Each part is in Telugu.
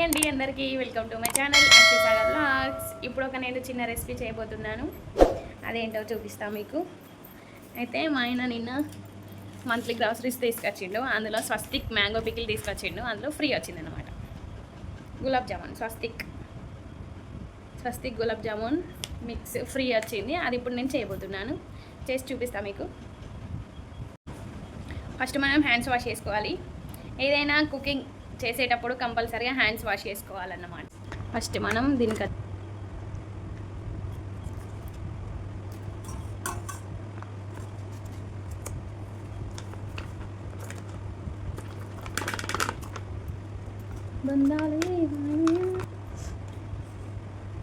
హాయ్ అండి అందరికీ. Welcome to my channel Sagar ఇప్పుడు ఒక నేను చిన్న రెసిపీ చేయబోతున్నాను. అదేంటో చూపిస్తాను మీకు. అయితే మా ఆయన నిన్న మంత్లీ గ్రాసరీస్ తీసుకొచ్చిండు. అందులో స్వస్తిక్ మ్యాంగో పికిల్ తీసుకొచ్చిండు. అందులో ఫ్రీ వచ్చింది అనమాట గులాబ్ జామున్ స్వస్తిక్. స్వస్తిక్ గులాబ్ జామున్ మిక్స్ ఫ్రీ వచ్చింది. అది ఇప్పుడు నేను చేయబోతున్నాను. చేసి చూపిస్తాను మీకు. ఫస్ట్ మనం హ్యాండ్స్ వాష్ చేసుకోవాలి. ఏదైనా కుకింగ్ చేసేటప్పుడు కంపల్సరీగా హ్యాండ్స్ వాష్ చేసుకోవాలన్నమాట. ఫస్ట్ మనం దీనికి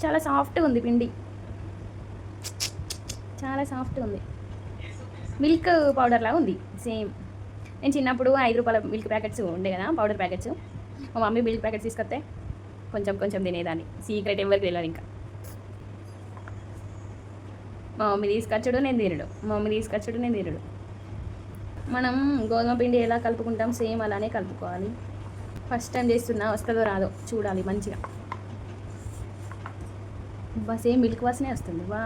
చాలా సాఫ్ట్గా ఉంది పిండి. చాలా సాఫ్ట్గా ఉంది. మిల్క్ పౌడర్ లాగా ఉంది సేమ్ నేను చిన్నప్పుడు ఐదు రూపాయల మిల్క్ ప్యాకెట్స్ ఉండే కదా పౌడర్ ప్యాకెట్స్ మా మమ్మీ మిల్క్ ప్యాకెట్స్ తీసుకొస్తే కొంచెం కొంచెం తినేదాన్ని. సీక్రెట్ ఎవరికి తెలియదు ఇంకా. మా మమ్మీ తీసుకొచ్చుడు నేను తినడు. మా మమ్మీ తీసుకొచ్చుడు నేను తినడు. మనం గోధుమ పిండి ఎలా కలుపుకుంటాం? సేమ్ అలానే కలుపుకోవాలి. ఫస్ట్ టైం చేస్తున్నా వస్తుందో రాదో చూడాలి మంచిగా. బా సేమ్ మిల్క్ వాసనే వస్తుంది. వా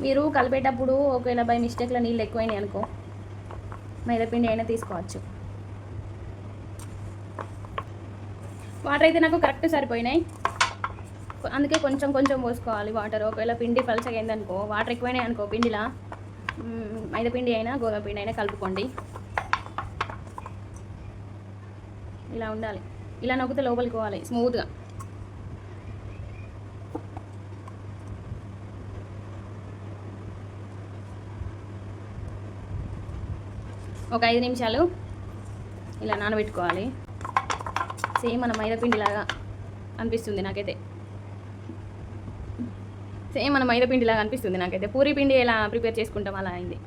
మీరు కలిపేటప్పుడు ఒకవేళ బై మిస్టేక్లో నీళ్ళు ఎక్కువైనాయి అనుకో మైదాపిండి అయినా తీసుకోవచ్చు. వాటర్ అయితే నాకు కరెక్ట్ సరిపోయినాయి. అందుకే కొంచెం కొంచెం పోసుకోవాలి వాటర్ ఒకవేళ పిండి పలచగా అయిందనుకో వాటర్ ఎక్కువైనాయి అనుకో పిండిలా మైదాపిండి మైదా పిండి అయినా గోధుమ పిండి అయినా కలుపుకోండి. ఇలా ఉండాలి. ఇలా నొక్కితే లోపలికి పోవాలి స్మూత్గా ఒక ఐదు నిమిషాలు ఇలా నానబెట్టుకోవాలి. సేమ్ మన మైదాపిండిలాగా అనిపిస్తుంది నాకైతే. సేమ్ మన మైదాపిండిలాగా అనిపిస్తుంది నాకైతే. పూరి పిండి ఎలా ప్రిపేర్ చేసుకుంటాం అలా అయింది.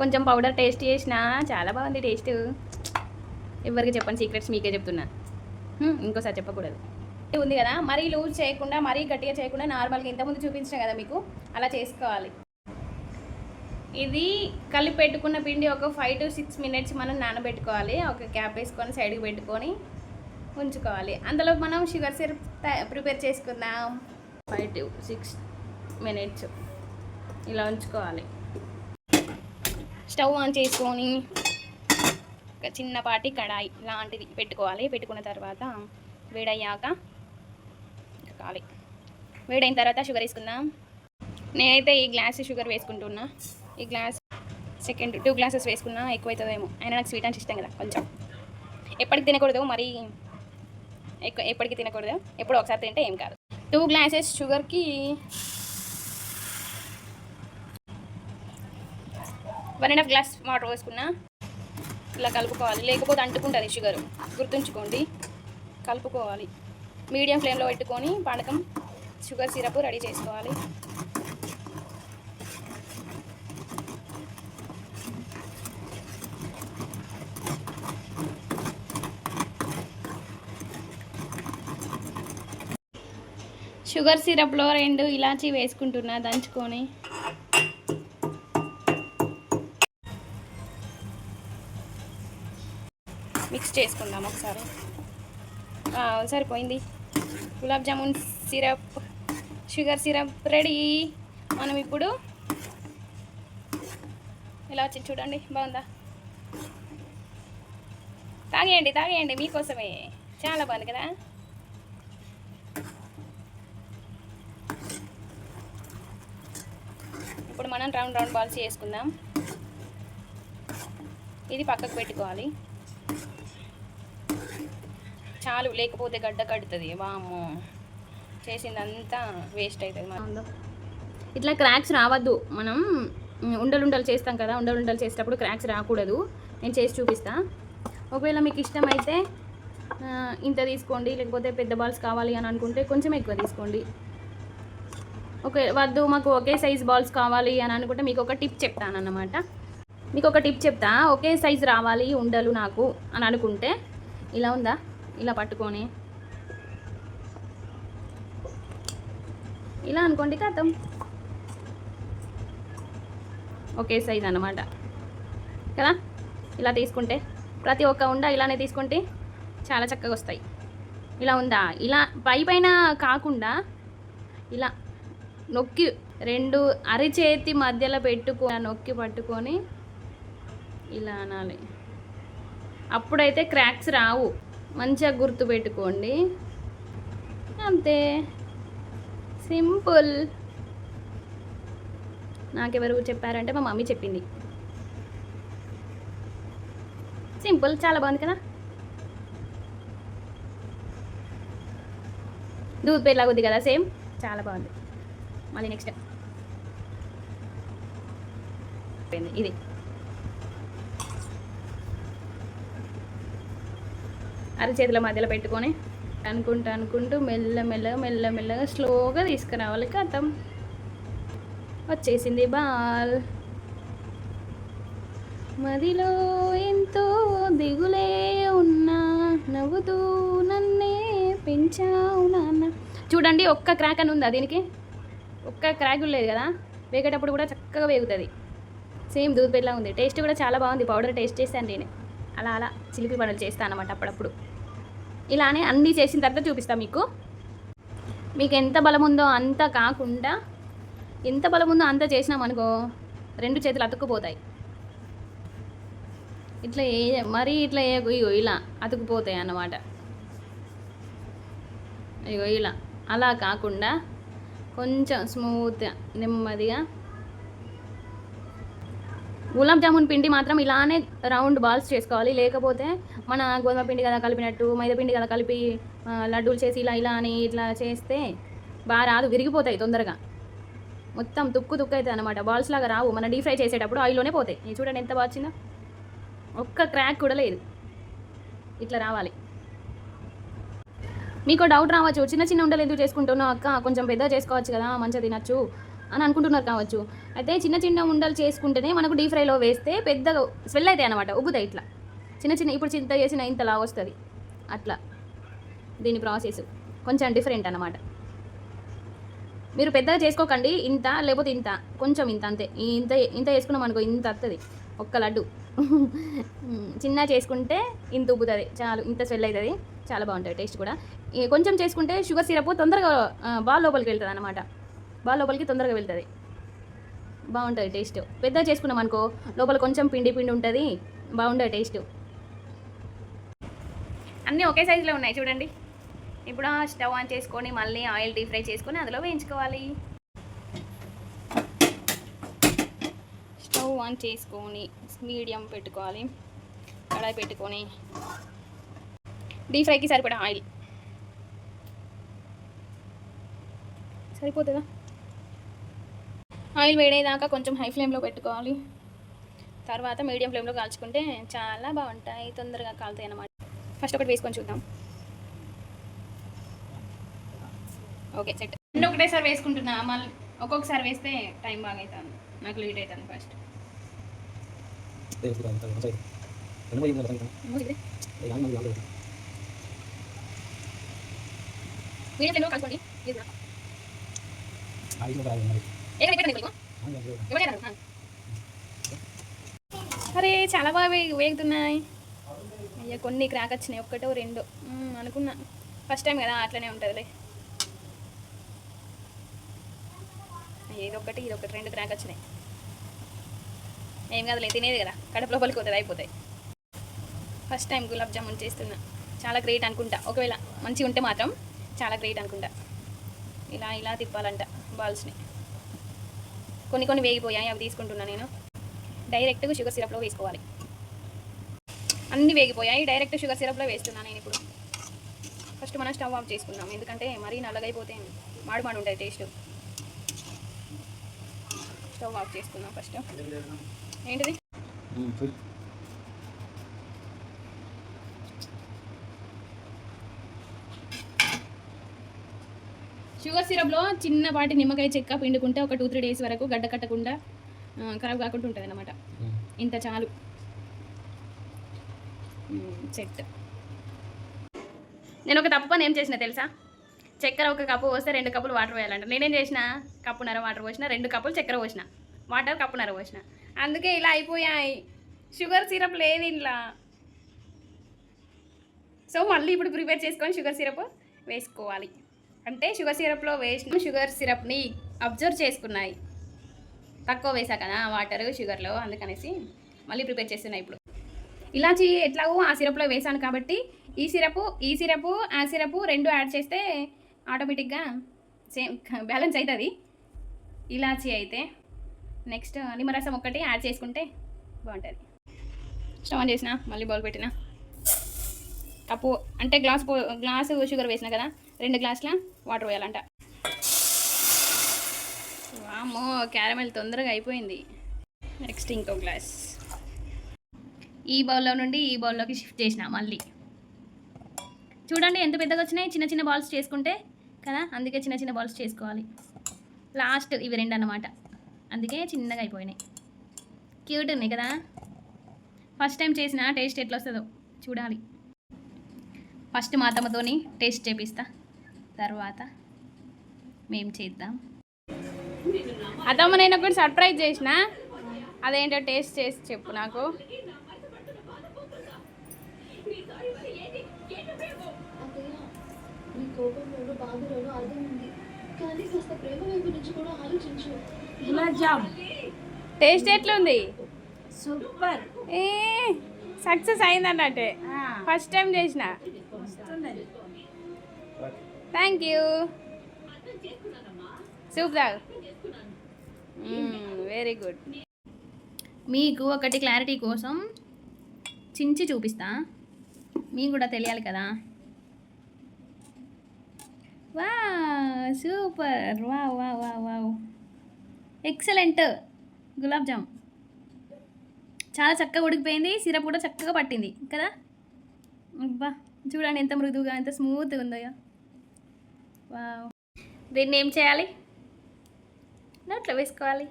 కొంచెం పౌడర్ టేస్ట్ చేసిన చాలా బాగుంది టేస్ట్. ఎవరికి చెప్పండి సీక్రెట్స్ మీకే చెప్తున్నా. ఇంకోసారి చెప్పకూడదు. ఉంది కదా మరీ లూజ్ చేయకుండా మరీ గట్టిగా చేయకుండా నార్మల్గా ఇంతకుముందు చూపించిన కదా మీకు? అలా చేసుకోవాలి. ఇది కలిపి పెట్టుకున్న పిండి ఒక ఫైవ్ టు సిక్స్ మినిట్స్ మనం నానబెట్టుకోవాలి. ఒక క్యాప్ వేసుకొని సైడ్కి పెట్టుకొని ఉంచుకోవాలి. అందులో మనం షుగర్ సిరప్ ప్రిపేర్ చేసుకుందాం. ఫైవ్ టు సిక్స్ మినిట్స్ ఇలా ఉంచుకోవాలి. స్టవ్ ఆన్ చేసుకొని ఒక చిన్నపాటి కడాయి లాంటిది పెట్టుకోవాలి. పెట్టుకున్న తర్వాత వేడయ్యాక కాలి వేడైన తర్వాత షుగర్ వేసుకుందాం. నేనైతే ఈ గ్లాస్ షుగర్ వేసుకుంటున్నా. ఈ గ్లాస్ సెకండ్ టూ గ్లాసెస్ వేసుకున్నా ఎక్కువైతుందేమో. అయినా నాకు స్వీట్ అంటే ఇష్టం కదా కొంచెం. ఎప్పటికి తినకూడదు మరి ఎక్కువ ఎప్పటికి తినకూడదు. ఎప్పుడు ఒకసారి తింటే ఏం కాదు. టూ గ్లాసెస్ షుగర్కి one and half glass water పోసుకున్నా ఇలా కలుపుకోవాలి. లేకపోతే అంటుకుంటుంది షుగర్. గుర్తుంచుకోండి. కలుపుకోవాలి. మీడియం ఫ్లేమ్లో పెట్టుకొని పానకం షుగర్ సిరప్ రెడీ చేసుకోవాలి. షుగర్ సిరప్లో రెండు ఇలాచి వేసుకుంటున్నా దంచుకొని. మిక్స్ చేసుకుందాం ఒకసారి. సరిపోయింది. Gulab jamun syrup sugar syrup ready. మనం ఇప్పుడు ఇలా వచ్చింది చూడండి బాగుందా? తాగేయండి తాగేయండి మీకోసమే. చాలా బాగుంది కదా? మనం రౌండ్ రౌండ్ బాల్స్ చేసుకుందాం. ఇది పక్కకు పెట్టుకోవాలి. చాలు లేకపోతే గడ్డ కడుతుంది. వాము చేసిందంతా వేస్ట్ అవుతుంది మనం ఇట్లా క్రాక్స్ రావద్దు. మనం ఉండలుండలు ఉండలు ఉండలు చేస్తాం కదా ఉండలుండలు చేసేటప్పుడు క్రాక్స్ రాకూడదు. నేను చేసి చూపిస్తా. ఒకవేళ మీకు ఇష్టమైతే ఇంత తీసుకోండి లేకపోతే పెద్ద బాల్స్ కావాలి అని అనుకుంటే కొంచెం ఎక్కువ తీసుకోండి. ఓకే వద్దు మాకు ఒకే సైజ్ బాల్స్ కావాలి అని అనుకుంటే మీకు ఒక టిప్ చెప్తాను అన్నమాట మీకు ఒక టిప్ చెప్తా ఒకే సైజ్ రావాలి ఉండలు నాకు అని అనుకుంటే ఇలా ఉందా? ఇలా పట్టుకొని. ఇలా అనుకోండి కథం ఒకే సైజ్ అన్నమాట. కదా? ఇలా తీసుకుంటే ప్రతి ఒక్క ఉండ ఇలానే తీసుకుంటే చాలా చక్కగా వస్తాయి. ఇలా ఉందా? ఇలా పై పైన కాకుండా ఇలా నొక్కి రెండు అరిచేతి మధ్యలో పెట్టుకో నొక్కి పట్టుకొని ఇలా అనాలి. అప్పుడైతే క్రాక్స్ రావు. మంచిగా గుర్తు పెట్టుకోండి. అంతే. సింపుల్. నాకెవరు చెప్పారంటే మా మమ్మీ చెప్పింది. సింపుల్ చాలా బాగుంది కదా? దూద్ పేర్లాగుద్ది కదా సేమ్? చాలా బాగుంది. మళ్ళీ నెక్స్ట్ ఇది. అరచేతుల మధ్యలో పెట్టుకొని అనుకుంటూ అనుకుంటూ మెల్ల మెల్లగా మెల్ల మెల్లగా స్లోగా తీసుకురావాలి. కథం. వచ్చేసింది బాల్. మదిలో ఎంతో దిగులే ఉన్నా నవ్వుతూ నన్నే పెంచావు నాన్న. చూడండి ఒక్క క్రాక్ అని ఉందా దీనికి? ఒక్క క్రాక్ లేదు కదా? వేగేటప్పుడు కూడా చక్కగా వేగుతుంది. సేమ్ దూద్ పెళ్ళ ఉంది. టేస్ట్ కూడా చాలా బాగుంది. పౌడర్ టేస్ట్ చేశాను నేను. అలా అలా చిలిపి పనులు చేస్తాను అనమాట అప్పుడప్పుడు. ఇలానే అన్నీ చేసిన తర్వాత చూపిస్తాను మీకు. మీకు ఎంత బలం ఉందో అంత కాకుండా ఎంత బలం ఉందో అంత చేసినాం అనుకో రెండు చేతులు అతుక్కుపోతాయి. ఇట్లా ఏ మరీ ఇట్లా ఏ ఇగో ఇలా అతుకుపోతాయి అన్నమాట. ఇగో ఇలా. అలా కాకుండా కొంచెం స్మూత్గా నెమ్మదిగా. గులాబ్ జామున్ పిండి మాత్రం ఇలానే రౌండ్ బాల్స్ చేసుకోవాలి. లేకపోతే మన గోధుమ పిండి కదా కలిపినట్టు మైదా పిండి కదా కలిపి లడ్డూలు చేసి ఇలా ఇలా అని ఇట్లా చేస్తే బాగా రాదు విరిగిపోతాయి తొందరగా. మొత్తం తుక్కు తుక్కు అవుతుంది అనమాట బాల్స్ లాగా రావు. మన డీప్ ఫ్రై చేసేటప్పుడు ఆయిల్లోనే పోతాయి. చూడండి ఎంత బాగా వచ్చిందో. ఒక్క క్రాక్ కూడా లేదు. ఇట్లా రావాలి. మీకు డౌట్ రావచ్చు. చిన్న చిన్న ఉండలు ఎందుకు చేసుకుంటున్నావు అక్క? కొంచెం పెద్ద చేసుకోవచ్చు కదా మంచిగా తినచ్చు అని అనుకుంటున్నారు కావచ్చు. అయితే చిన్న చిన్న ఉండలు చేసుకుంటేనే మనకు డీప్ ఫ్రైలో వేస్తే పెద్దగా స్వెల్ అవుతాయి అనమాట ఉబ్బుతాయి ఇట్లా. చిన్న చిన్న ఇప్పుడు చింత చేసిన ఇంతలా వస్తుంది. అట్లా. దీని ప్రాసెస్ కొంచెం డిఫరెంట్ అనమాట మీరు పెద్దగా చేసుకోకండి ఇంత లేకపోతే ఇంత కొంచెం ఇంత అంతే. ఇంత ఇంత చేసుకున్నాం అనుకో ఇంత వస్తుంది ఒక్క లడ్డు. చిన్న చేసుకుంటే ఇంత ఉబ్బుతుంది చాలు ఇంత స్వెల్ అవుతుంది. చాలా బాగుంటుంది టేస్ట్ కూడా. కొంచెం చేసుకుంటే షుగర్ సిరప్ తొందరగా బాల్ లోపలికి వెళ్తుంది అనమాట బాల్ లోపలికి తొందరగా వెళ్తుంది. బాగుంటుంది టేస్ట్. పెద్దగా చేసుకున్నాం అనుకో లోపల కొంచెం పిండి పిండి ఉంటుంది బాగుంటుంది టేస్ట్. అన్నీ ఒకే సైజులో ఉన్నాయి చూడండి. ఇప్పుడు స్టవ్ ఆన్ చేసుకొని మళ్ళీ ఆయిల్ డీప్ ఫ్రై చేసుకొని అందులో వేయించుకోవాలి. స్టవ్ ఆన్ చేసుకొని మీడియం పెట్టుకోవాలి. కడాయి పెట్టుకొని డీప్ ఫ్రైకి సరిపడా ఆయిల్. సరిపోతుందా? ఆయిల్ వేడేదాకా కొంచెం హై ఫ్లేమ్లో పెట్టుకోవాలి. తర్వాత మీడియం ఫ్లేమ్లో కాల్చుకుంటే చాలా బాగుంటాయి తొందరగా కాలుతాయి అన్నమాట. ఫస్ట్ ఒకటి వేసుకొని చూద్దాం. Okay set. రెండు ఒకటేసారి వేసుకుంటున్నా. మళ్ళీ ఒక్కొక్కసారి వేస్తే టైం బాగా అవుతుంది నాకు లేట్ అవుతుంది ఫస్ట్. మీడియం ఫ్లేమ్లో కలుపుకోండి అరే చాలా బాగా వేగుతున్నాయి. అయ్యా కొన్ని క్రాక్ వచ్చినాయి. ఒక్కటో రెండో. అనుకున్నా. ఫస్ట్ టైం కదా అట్లనే ఉంటుందిలే. ఇది ఒకటి ఇది ఒకటి రెండు క్రాక్ వచ్చినాయి. ఏం కాదులే తినేది కదా. కడుపు లోపలికి అయిపోతాయి. ఫస్ట్ టైం గులాబ్ జామున్ చేస్తున్నా. చాలా గ్రేట్ అనుకుంటా. ఒకవేళ మంచిగా ఉంటే మాత్రం చాలా గ్రేట్ అనుకుంటా. ఇలా ఇలా తిప్పాలంట బాల్స్ని కొన్ని కొన్ని వేగిపోయాయి అవి తీసుకుంటున్నా నేను. డైరెక్ట్గా షుగర్ సిరప్లో వేసుకోవాలి. అన్నీ వేగిపోయాయి డైరెక్ట్ షుగర్ సిరప్లో వేస్తున్నాను నేను ఇప్పుడు. ఫస్ట్ మనం స్టవ్ ఆఫ్ చేసుకుందాం. ఎందుకంటే మరీ నల్లగైపోతే మాడు మాడు ఉంటుంది టేస్ట్ స్టవ్ ఆఫ్ చేసుకుందాం ఫస్ట్ ఏంటిది? Hmm, షుగర్ సిరప్లో చిన్నపాటి నిమ్మకాయ చెక్క పిండుకుంటే ఒక టూ త్రీ డేస్ వరకు గడ్డ కట్టకుండా ఖరాబ్ కాకుండా ఉంటుంది అనమాట ఇంత చాలు. సెట్ నేను ఒక తప్పు పని ఏం చేసిన తెలుసా? చక్కెర ఒక కప్పు పోస్తే రెండు కప్పులు వాటర్ పోయాలంట. నేనేం చేసిన? కప్పున్నర వాటర్ పోసిన రెండు కప్పులు చక్కెర పోసిన. వాటర్ కప్పున్నర పోసిన. అందుకే ఇలా అయిపోయాయి. షుగర్ సిరప్ లేదు ఇంట్లో. సో మళ్ళీ ఇప్పుడు ప్రిపేర్ చేసుకొని షుగర్ సిరప్ వేసుకోవాలి. అంటే షుగర్ సిరప్లో వేసిన షుగర్ సిరప్ని అబ్జర్వ్ చేసుకున్నాయి. తక్కువ వేసా కదా వాటర్ షుగర్లో అందుకనేసి మళ్ళీ ప్రిపేర్ చేస్తున్నాయి ఇప్పుడు. ఇలాచి ఎట్లాగో ఆ సిరప్లో వేసాను కాబట్టి ఈ సిరప్ ఈ సిరప్ ఆ సిరప్ రెండు యాడ్ చేస్తే ఆటోమేటిక్గా సేమ్ బ్యాలెన్స్ అవుతుంది ఇలాచి అయితే నెక్స్ట్ నిమ్మరసం ఒక్కటి యాడ్ చేసుకుంటే బాగుంటుంది. స్టవ్ చేసిన మళ్ళీ బౌల్ పెట్టిన. కప్పు అంటే గ్లాస్ పో గ్లాసు షుగర్ వేసిన కదా రెండు గ్లాసుల? వాటర్ పోయాలంట. వామ్మో క్యారమెల్ తొందరగా అయిపోయింది. నెక్స్ట్ ఇంకో గ్లాస్. ఈ బౌల్లో నుండి ఈ బౌల్లోకి షిఫ్ట్ చేసిన మళ్ళీ. చూడండి ఎంత పెద్దగా వచ్చినాయి? చిన్న చిన్న బాల్స్ చేసుకుంటే కదా? అందుకే చిన్న చిన్న బాల్స్ చేసుకోవాలి. లాస్ట్ ఇవి రెండు అన్నమాట. అందుకే చిన్నగా అయిపోయినాయి. క్యూట్ ఉన్నాయి కదా? ఫస్ట్ టైం చేసిన టేస్ట్ ఎట్లా వస్తుందో చూడాలి. ఫస్ట్ మా అత్తమ్మతోని టేస్ట్ చేపిస్తా. తర్వాత మేం చేద్దాం. అత్తమ్మ నేను ఒకటి సర్ప్రైజ్ చేసిన. అదేంటో టేస్ట్ చేసి చెప్పు నాకు. అత్తయ్య నీ కోపంలోనూ బాధలోనూ అర్థం ఉంది. కానీ కాస్త ప్రేమ వైపు నుంచి కూడా ఆలోచించు. గులాబ్ జామ్. టేస్ట్ ఎట్లుంది? సూపర్. ఏ సక్సెస్ అయిందన్నట్టే ఫస్ట్ టైం చేసిన. థ్యాంక్ యూ సూప్ తాగు వెరీ గుడ్ మీకు ఒకటి క్లారిటీ కోసం చించి చూపిస్తా. మీకు కూడా తెలియాలి కదా. వా సూపర్ వా వా వా వా ఎక్సలెంట్ గులాబ్ జామ్. చాలా చక్కగా ఉడికిపోయింది. సిరప్ కూడా చక్కగా పట్టింది కదా. అబ్బా చూడండి ఎంత మృదువుగా ఎంత స్మూత్గా ఉందో దీన్ని ఏం చేయాలి? నోట్లో వేసుకోవాలి.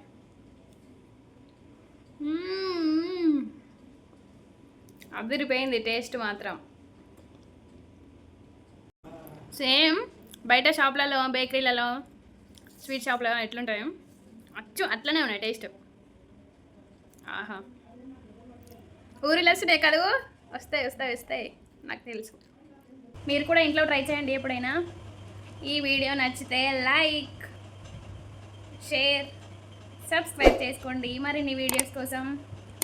అదిరిపోయింది టేస్ట్ మాత్రం. సేమ్ బయట షాప్లలో బేకరీలలో స్వీట్ షాప్లో ఎట్లుంటాయో. అచ్చు అట్లనే ఉన్నాయి టేస్ట్. ఆహా. ఊరిలో వస్తున్నాయి కదూ? వస్తాయి వస్తాయి వస్తాయి. నాకు తెలుసు. మీరు కూడా ఇంట్లో ట్రై చేయండి ఎప్పుడైనా. ఈ వీడియో నచ్చితే లైక్ షేర్ సబ్స్క్రైబ్ చేసుకోండి. మరిన్ని వీడియోస్ కోసం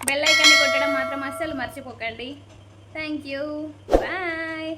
బెల్ ఐకాన్ని కొట్టడం మాత్రం అస్సలు మర్చిపోకండి. Thank you bye